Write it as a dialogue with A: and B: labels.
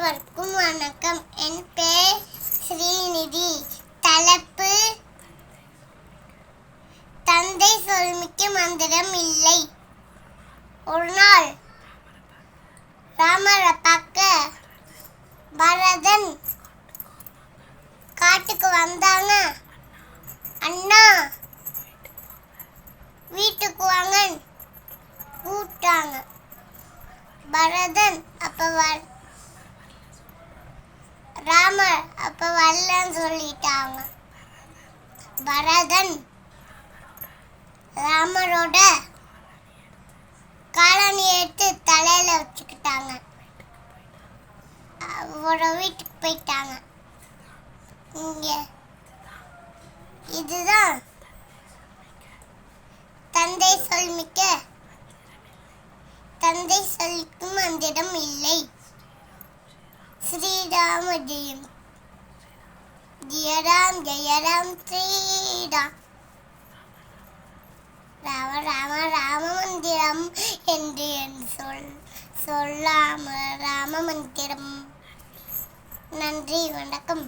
A: அனைவருக்கும் வணக்கம். என் பேர் ஸ்ரீநிதி. தலைப்பு தந்தை சொல்மிக்க மந்திரம் இல்லை. ஒரு நாள் ராமரை பார்க்க பரதன் காட்டுக்கு வந்தாங்க. அண்ணா வீட்டுக்கு வாங்க கூப்பிட்டாங்க. பரதன் அப்ப வர அப்ப வரலன்னு சொல்லிட்டாங்க. பரதன் ராமரோட காலனி எடுத்து தலையில வச்சுக்கிட்டாங்க. அவரோட வீட்டுக்கு போயிட்டாங்க. இங்க இதுதான் தந்தை சொல்மிக்க தந்தை சொல்லிக்கும் அந்த இடம் இல்லை. ஸ்ரீராம ஜெயம் ஜெயராம் ஜெயராம் ஸ்ரீராம் ராம ராம ராம மந்திரம் என்று என் சொல் சொல்லாம ராம மந்திரம் நன்றி வணக்கம்.